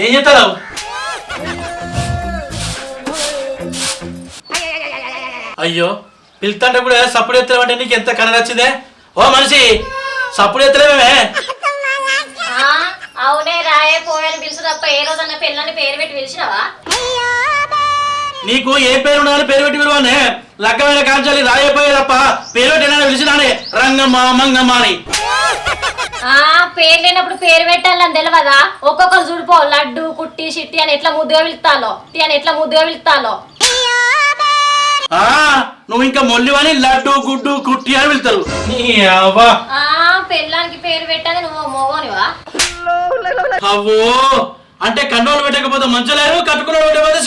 ఏం చెప్తావు అయ్యో పిలుతుంటే కూడా సప్పుడు ఎత్తలేమంటే నీకు ఎంత కన నచ్చిందే ఓ మనిషి సప్పుడు ఎత్తలేమే అవునే రాయే పోయని పిలుసు తప్ప ఏ రోజన్నా పిల్లని పేరు పెట్టి పిలిచినావా? నీకు ఏ పేరు ఉండాలని పేరు పెట్టి విలువనే లగ్గమైన కాంచాలి రాయపోయే తప్ప పేరు పెట్టి పిలిచినానే. రంగమ్మ మంగమ్మ అని ఆ పేరు లేనప్పుడు పేరు పెట్టాలని తెలియదా ఒక్కొక్కరు చూడిపో లడ్డు కుట్టి చిట్టి అని ఎట్లా ముద్దుగా పిలుస్తాలో? టీ అని ఎట్లా ముద్దుగా పిలుస్తాలో? ఆ నువ్వు ఇంకా మొల్లివని లడ్డు గుడ్డు కుట్టి అని నీ అవ్వ. ఆ పిల్లానికి పేరు పెట్టని నువ్వు మోగోనివా? అవ్వో అంటే కండోలు పెట్టకపోతే మంచలేరు కట్టుకున్న పెట్టకపోతే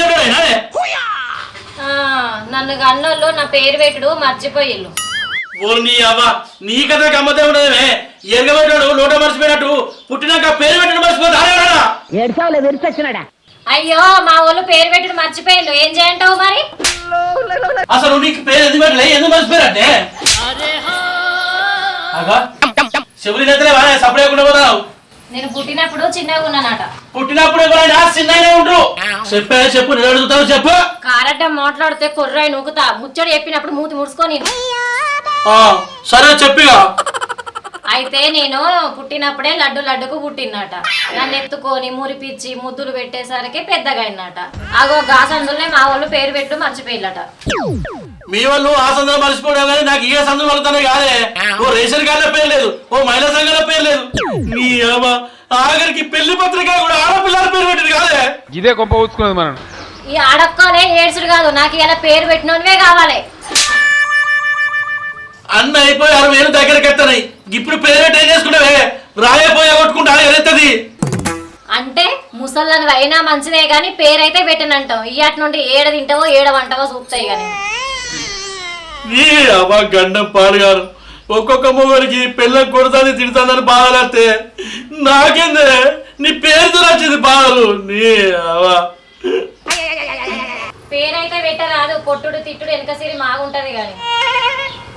ఆ, నన్ను గన్నోళ్ళు నా పేరు పెట్టుడు మర్చిపోయిల్లు ఓ నీ అవ్వ నీ కథ గమ్మతే ఉండదే ఎరగబెట్టాడు లోట మర్చిపోయినట్టు. పుట్టినాక పేరు పెట్టడం మర్చిపోతే ఆడేవాడా? ఏడ్చావులే విరిచొచ్చినాడా అయ్యో మా వాళ్ళు పేరు పెట్టుడు మర్చిపోయిల్లు ఏం చేయంటావు మరి? అసలు నీకు పేరు ఎందుకు పెట్టలే? ఎందుకు మర్చిపోయారంటే అగా చెవులు నెత్తలేవా సపరేట్ లేకుండా పోతావు. నేను పుట్టినప్పుడు చిన్నగా ఉన్నానట. పుట్టినప్పుడు ఎవరైనా చిన్నగానే ఉంటారు చెప్పే చెప్పు నేను అడుగుతావు చెప్పు. కారడ్డం మాట్లాడితే కొర్రాయి నూకుతా. ముచ్చడు చెప్పినప్పుడు మూతి ముడుచుకొని సరే చెప్పిగా. అయితే నేను పుట్టినప్పుడే లడ్డు లడ్డుకు పుట్టినట నన్ను ఎత్తుకొని మురిపిచ్చి ముద్దులు పెట్టేసరికి పెద్దగా అయినట అగో గాసందులనే మా వాళ్ళు పేరు పెట్టు మర్చిపోయిల్లట మీ వాళ్ళు ఆ సందర్భం మర్చిపోవడం కానీ నాకు ఏ సందర్భం వలుతానే కాదే. ఓ రేషన్ కార్డులో పేరు లేదు ఓ మహిళా సంఘంలో పేరు లేదు. నీ అవ్వ ఆఖరికి పెళ్ళి పత్రిక కూడా ఆడపిల్లల పేరు పెట్టింది కాదే. ఇదే గొప్ప ఊచుకున్నది మనం ఈ అడక్కోలే ఏడ్చుడు కాదు నాకు ఇలా పేరు పెట్టినవే కావాలి. అన్న అయిపోయి అరవై వేలు దగ్గరికి ఎత్తాయి ఇప్పుడు పేరు పెట్టి ఏం చేసుకుంటావే రాయపోయా కొట్టుకుంటా ఎత్తది అంటే ముసళ్ళని అయినా మంచిదే కానీ పేరైతే పెట్టనంటావు. ఇయ్యాటి నుండి ఏడ తింటావో ఏడ వంటవో చూపుతాయి కానీ నీ అవ్వ గండం పాడుగారు ఒక్కొక్క మొగడికి పిల్లని కొడుతుంది తిడుతుందని బాధలేస్తే నాకేందే? నీ పేరుతో వచ్చింది బాధలు. నీ అవ్వ. పేరైతే పెట్టరాదు కొట్టుడు తిట్టుడు వెనక సిరి మాగుంటది కానీ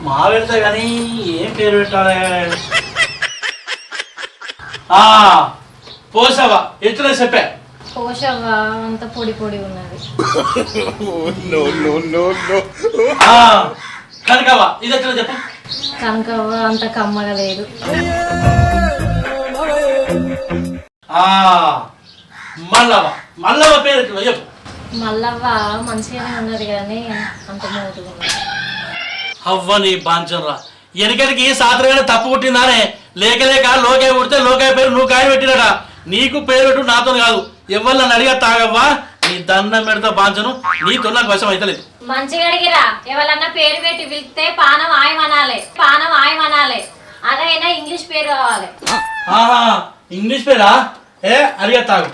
మా పెడతా కానీ ఏం పేరు పెట్టాలి? ఆ పోసావా? ఎట్లా చెప్పా. అంత పొడి పొడి ఉన్నది. ఇది చెప్పు. కనకవ్వ అంత కమ్మగా లేదు. ఆ మల్లవ్వ. మల్లవ్వ పేరు చెప్పు. మల్లవ్వ మంచిగానే ఉన్నది కానీ అంత మోటుగా ఉన్నది అవ్వ నీ బాంచర్రా వెనకడికి సాత్రమైన తప్పు పుట్టిందానే. లేక లేక లోకాయ పుడితే లోకాయ పేరు నువ్వు కాయ పెట్టినట. నీకు పేరు పెట్టు నాతో కాదు. ఎవరు నన్ను అడిగా తాగవ్వా? నీ దండం పెడతా బాంచను. నీతో నాకు వశం అవుతలేదు మంచిగా అడిగిరా ఎవరన్నా పేరు పెట్టి పిలిస్తే పానం ఆయమనాలే పానం ఆయమనాలే అదైనా ఇంగ్లీష్ పేరు కావాలి. ఆహా ఇంగ్లీష్ పేరా? ఏ అడిగా తాగు.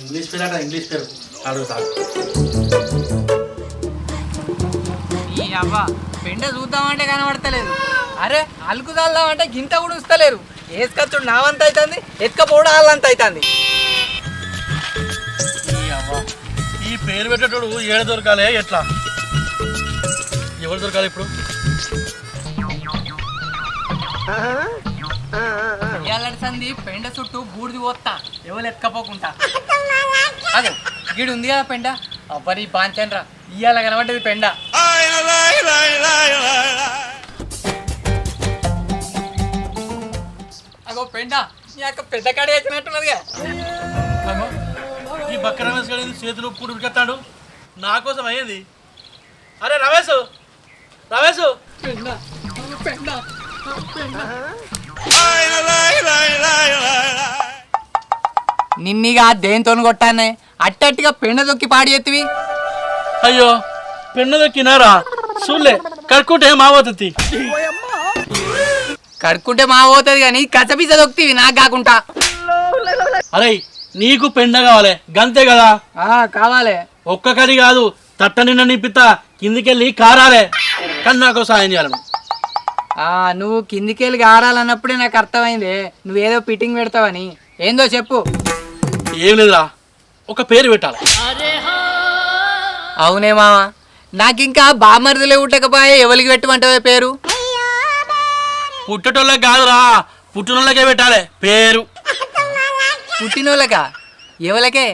ఇంగ్లీష్ పేరు అంట ఇంగ్లీష్ పేరు. అడుగు తాగు ఈ అవ్వ పెండ చూద్దామంటే కనబడతలేదు. అరే అలుకు చల్దామంటే గింత కూడా ఉస్తలేరు వేసుకొచ్చుడు నా వంత అవుతుంది ఎత్తుకపోవడం వాళ్ళంత అవుతుంది ఈ అవ్వ. ఈ పేరు పెట్టేటోడు ఏడ దొరకాలి ఎట్లా? ఎవరు దొరకాలి ఇప్పుడు? ఇయ్యాలటి సంది పెండ చుట్టూ బూడిది పోతా ఎవరు ఎత్తుకపోకుండా? అదే గీడు ఉంది కదా పెండ అవ్వరి పాంచండ్రా ఇయ్యాల కనబడ్డది పెండ. అగో పెండ నీ యొక్క పెద్ద కాడ వేసినట్టున్నదిగా. ఈ బక్క రమేష్ గారి చేతులు పూడు ఉరికెత్తాడు? నా కోసం అయ్యేది. అరే రమేష్ రమేష్. పెండ పెండ నిన్నిగా దేంతో కొట్టానే. అట్టట్టుగా పెండ దొక్కి పాడి ఎత్తివి? అయ్యో పెన్ను దొక్కినారా చూడలే కడుక్కుంటే మావతుంది. కడుక్కుంటే మా పోతుంది కానీ కచపిస దొక్కివి నాకు కాకుండా. అరే నీకు పెండ కావాలి గంతే కదా? కావాలి. ఒక్క కది కాదు తట్ట నిన్న నింపిత కిందికెళ్ళి కారాలే. కానీ నాకు సాయం చేయాలి. నువ్వు. ఆ, నువ్వు కిందికెళ్ళి గారాలన్నప్పుడే నాకు అర్థమైంది. నువ్వేదో ఫిట్టింగ్ పెడతావని. ఏందో చెప్పు. ఏం లేదురా ఒక పేరు పెట్టాలి. అవునే మామ నాకు ఇంకా బామర్దిలే ఉట్టకపోయే ఎవరికి పెట్టమంటావే పేరు? పుట్టటోళ్ళకి కాదురా పుట్టినోళ్ళకే పెట్టాలి పేరు. పుట్టినోళ్ళకా? ఎవలకే?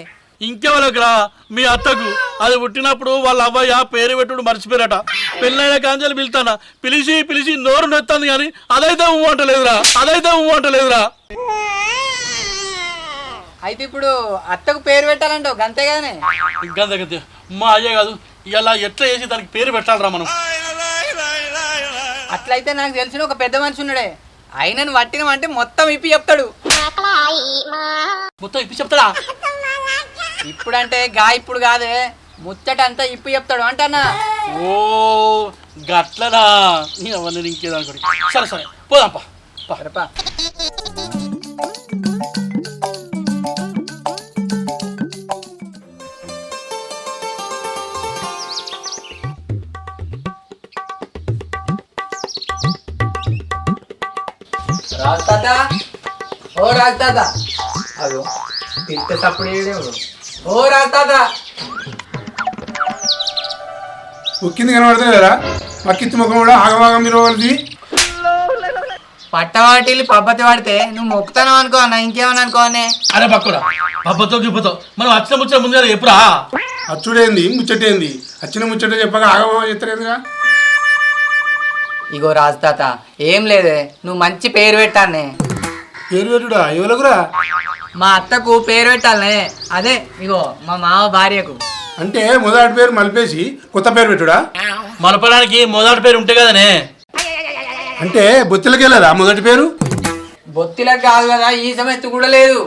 ఇంకెవరికి రా మీ అత్తకు. అది పుట్టినప్పుడు వాళ్ళ అబ్బాయి ఆ పేరు పెట్టుడు మర్చిపోయారట. పెళ్ళైన కాంజలు పిలుతానా? పిలిచి పిలిచి నోరు నొత్తాను కానీ అదైతే ఊ అంటలేదురా అదైతే ఊ అంటలేదురా. అయితే ఇప్పుడు అత్తకు పేరు పెట్టాలంటావు గంతే కదనే? ఇంకా దగ్గర మా అయ్యే కాదు ఇలా ఎట్లా చేసి దానికి పేరు పెట్టాలిరా మనం? అట్లయితే నాకు తెలిసిన ఒక పెద్ద మనిషి ఉన్నాడే. అయినను పట్టినమంటే మొత్తం ఇప్పి చెప్తాడు. మొత్తం ఇప్పి చెప్తారా ఇప్పుడంటే గా ఇప్పుడు కాదే ముచ్చట అంతా ఇప్పి చెప్తాడు అంటన్నా. ఓ గట్లనా? అవన్నీ ఇంకేదనుకోండి సరే సరే. పోదాంపా. పా. రాజతాత ఓ రాజతాత అదో పిలిస్తే తప్పుడు ఏడేవుడు ఓ రాజతాత ఉక్కింది కనబడతలేరా మక్కిత్తి ముఖం కూడా ఆగమాగం మీరు వాళ్ళది పట్టవాటిల్లి పబ్బతి వాడితే నువ్వు మొక్కుతాను అనుకో అన్న ఇంకేమని అనుకోనే అరే పక్కడా పబ్బతో గిబ్బతో మనం వచ్చిన ముచ్చిన ముందు ఎప్పుడా అచ్చుడేంది? ముచ్చటేంది? అచ్చిన ముచ్చట చెప్పగా ఆగమాగం చెప్తారేందిగా ఇగో రాజతాత ఏం లేదే నువ్వు మంచి పేరు పెట్టానే పేరు పెట్టుడా? ఎవరకురా మా అత్తకు పేరు పెట్టాలనే. అదే ఇగో మా మామ భార్యకు. అంటే మొదటి పేరు మలిపేసి కొత్త పేరు పెట్టుడా? మలపడానికి మొదటి పేరు ఉంటే కదనే. అంటే బొత్తిలకి వెళ్ళదా మొదటి పేరు? బొత్తిలకు కాదు కదా ఈ సమయత్తు కూడా లేదు.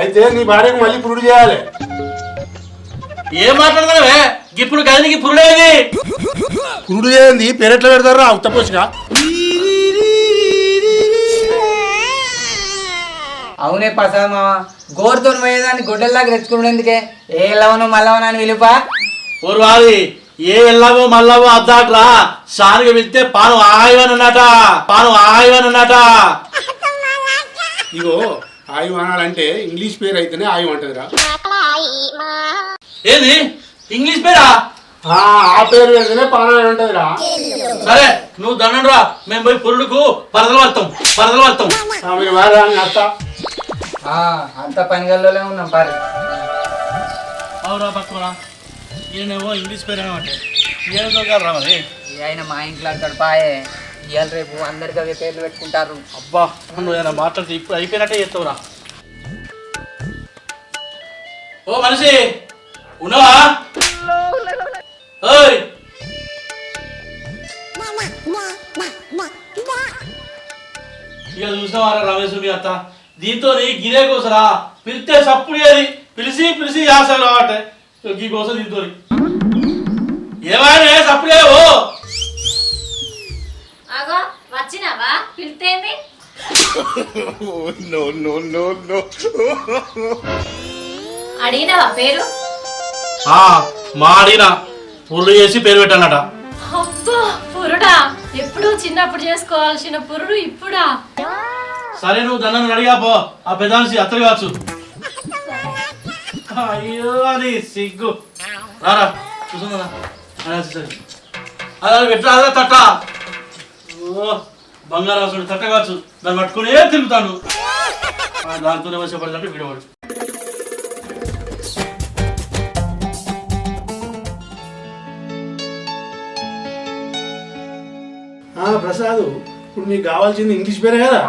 అయితే నీ భార్యకు మళ్ళీ పురుడు చేయాలి. ఏం మాట్లాడుతున్నావే? ఇప్పుడు గదినికి పురుడేది? పురుడు చేయండి పేరు ఎట్లా పెడతారా? ఉత్తపోసుగా? అవునే ప్రసాద్ మామ గోరుతో పోయేదాన్ని గొడ్డల్లాగా తెచ్చుకున్నాడు ఎందుకే? ఏ లవను మల్లవను అని విలుపా పూర్వాది ఏ ఎల్లావో మల్లావో అద్దాట్రా? సారిగా వెళ్తే పాను ఆయవనన్నట పాను ఆయవనన్నట. ఇగో ఆయు అనాలంటే ఇంగ్లీష్ పేరు అయితేనే ఆయు అంటదిరా. ఏంది? ఇంగ్లీష్ పేరా? ఆ ఆ పేరు పెడితేనే పానాయి ఉంటదిరా. సరే నువ్వు దండం రా. మేము పోయి పురుడుకు పరదలు పడతాం పరదలు పడతాం ఆ, మీరు వారా అత్త అంత పనిగల్లోనే ఉన్నాం పారి. అవురా పక్కన ఈయనేమో ఇంగ్లీష్ పేరు ఏమంటే ఏం దొరకాలి రా మరి. ఈ ఆయన మా ఇంట్లో అంటాడు పాయే. ఇవాళ రేపు అందరికి అవే పేర్లు పెట్టుకుంటారు. అబ్బా నువ్వు ఏమైనా మాట్లాడితే ఇప్పుడు అయిపోయినట్టే చేస్తావురా. ఓ మనిషి ఉన్నావా? ఓయ్ ఇక చూసినవారా రమేష్ మీ అత్త? దీంతో గిరే కోసరా? పిలిస్తే సప్పుడు ఏది? పిలిచి పిలిచి యాసలు కాబట్టి ఈ కోసం దీంతో ఏమైనా సప్పుడు ఓ అగో వచ్చినావా? పిలితేంది అడిగినావా పేరు? ఆ, మాడిన పుల్లు చేసి పేరు పెట్టానట అబ్బా పురుడా. ఎప్పుడు చిన్నప్పుడు చేసుకోవాల్సిన పురుడు ఇప్పుడా? సరే నువ్వు దండను అడిగా పో ఆ పెదాన్సి అత్తరు కావచ్చు. అయ్యో అది సిగ్గు. రారా చూసుకుందా అది పెట్టరా తట్ట? ఓ బంగారం అసలు తట్ట కావచ్చు. దాన్ని పట్టుకునే తిరుగుతాను. దాంతోనే వచ్చే పడినట్టు విడవాడు? ప్రసాద్ ఇప్పుడు మీకు కావాల్సింది ఇంగ్లీష్ పేరే కదా?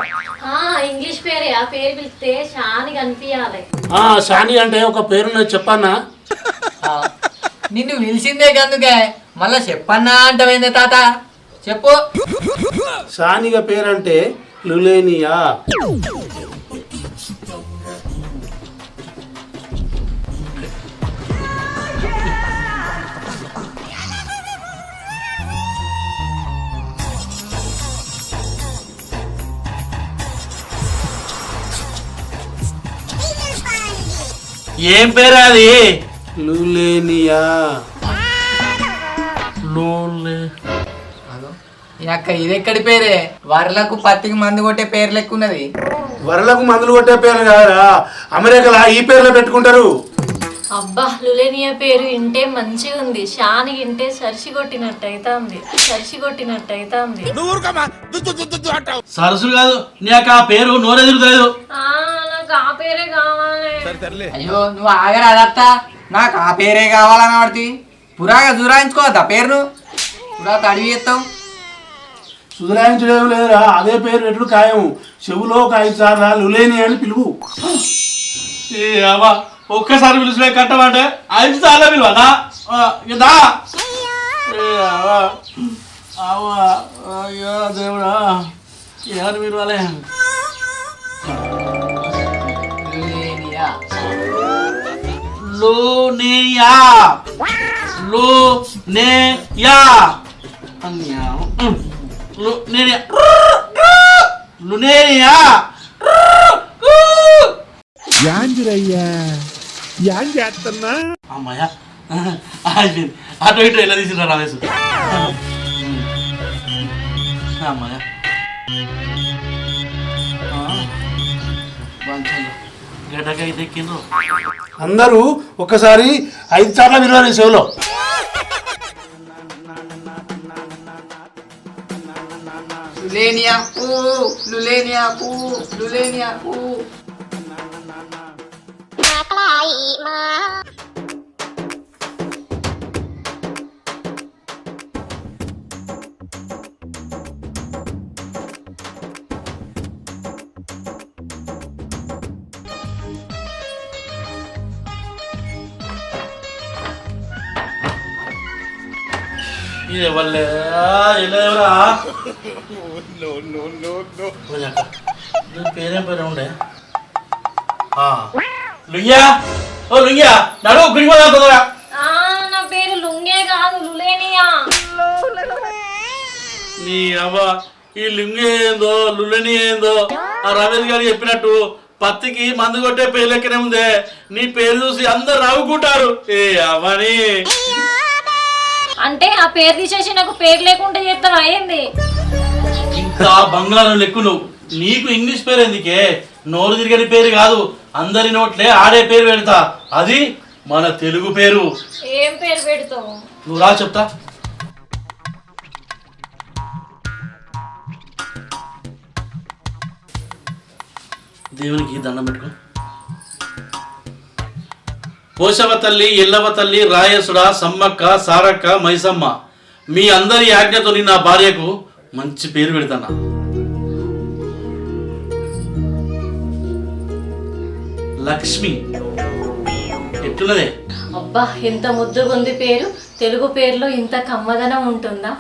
ఆ ఇంగ్లీష్ పేరే. ఆ పేరు పిలిస్తే షాని కనిపించాలి ఆ, షాని అంటే ఒక పేరున్నది చెప్పన్నా? ఆ, నిన్ను పిలిచిందే కందుకే మళ్ళా చెప్పన్నా అంటవేందే తాత? చెప్పు. షానిగా పేరంటే లులేనియా. ఏం పేరు అది? లులేనియా. లోలే. అక్క ఇది ఎక్కడి పేరే? వరలకు పత్తికి మందు కొట్టే పేరు లెక్క ఉన్నది. వరలకు మందులు కొట్టే పేర్లు కాదా అమెరికాలో ఈ పేర్లు పెట్టుకుంటారు. అబ్బా లులేనియా పేరు ఇంటే మంచిగా ఉంది. షాని ఇంటే సరిసి కొట్టినట్టు అవుతుంది సరిసి కొట్టినట్టు అవుతుంది సరస్సు కాదు నీకు ఆ పేరు నోరెదురుతలేదు. నాకు ఆ పేరే కావాలి. అయ్యో నువ్వు ఆగరా అదత్తా నాకు ఆ పేరే కావాలని పడుతుంది పురాగా జురాయించుకోవద్దా పేరును? పురా అడివి చేస్తావు సుధరాయించడం లేదురా. అదే పేరు ఎట్లు ఖాయం చెవులో ఒక ఐదు సార్లు లులేని అని పిలువు. ఏ అవ్వ ఒక్కసారి పిలిచిపోయి కట్టమంటే ఐదు సార్లు పిలువనా ఇదా ఏ అవ్వ. అవ్వ. అయ్యో దేవుడా. ఎవరు పిలవాలే? లులేనియా. లూనియా. లూనేయా. అన్యాయం. లూనేనియా లూనేనియా యాంజరయ్యా. యాం చేస్తున్నా అమ్మాయ అయిపోయింది అటు ఇటు ఎలా తీసిన రమేష్ అమ్మాయ గడ్డకైతే ఎక్కిండ్రు. అందరూ ఒక్కసారి ఐదు సార్లు มานี่เลยวันเลยเลยวันละโนโนโนโนวันละก็นี่เป็นอะไรไปตรงไหนอ่า లుంగ్యా? ఓ లుంగ్యా? నడు గుడి పోదా తొందరగా. ఆ, నా పేరు లుంగే కాదు లులేనియా. నీ అవ్వ ఈ లింగి ఏందో లుల్లని ఏందో? ఆ రమేష్ గారు చెప్పినట్టు పత్తికి మందు కొట్టే పేరు లెక్కనే ఉందే. నీ పేరు చూసి అందరు నవ్వుకుంటారు ఏ అవని? అంటే ఆ పేరు తీసేసి నాకు పేరు లేకుండా చేస్తావా ఏంది? ఇంకా బంగారం లెక్కు నువ్వు. నీకు ఇంగ్లీష్ పేరు ఎందుకే? నోరు తిరిగని పేరు కాదు అందరి నోట్లే ఆడే పేరు పెడతా. అది మన తెలుగు పేరు. ఏం పేరు పెడతావు? నువ్వు రా చెప్తా. దేవునికి దండం పెట్టుకో. పోషవ తల్లి ఎల్లవ తల్లి రాయసుడ సమ్మక్క సారక్క మైసమ్మ మీ అందరి ఆజ్ఞతో నా భార్యకు మంచి పేరు పెడతానా? లక్ష్మి. ఎట్లున్నదే? అబ్బా ఎంత ముద్దుగా ఉంది పేరు. తెలుగు పేరులో ఇంత కమ్మదనం ఉంటుందా?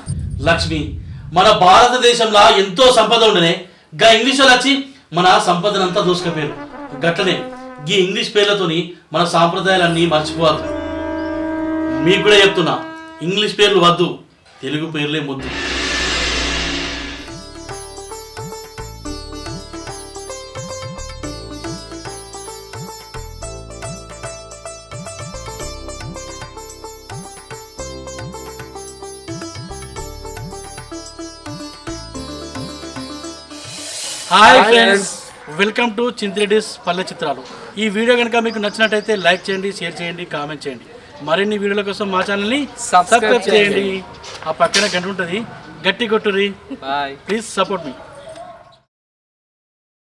లక్ష్మి మన భారతదేశంలో ఎంతో సంపద ఉండనే గా ఇంగ్లీష్ వాళ్ళు వచ్చి మన సంపదనంతా దూసుకపోయారు. గట్లనే ఈ ఇంగ్లీష్ పేర్లతోని మన సాంప్రదాయాలన్నీ మర్చిపోవద్దు. మీకు కూడా చెప్తున్నా ఇంగ్లీష్ పేర్లు వద్దు తెలుగు పేర్లే ముద్దు. Hi friends welcome to Chintireddy's Palle Chitralu ఈ వీడియో కనుక మీకు నచ్చినట్టయితే లైక్ చేయండి షేర్ చేయండి కామెంట్ చేయండి. మరిన్ని వీడియోల కోసం మా ఛానల్ని సబ్స్క్రైబ్ చేయండి. ఆ పక్కన గంట ఉంటుంది. గట్టి కొట్టురి ప్లీజ్ సపోర్ట్ మీ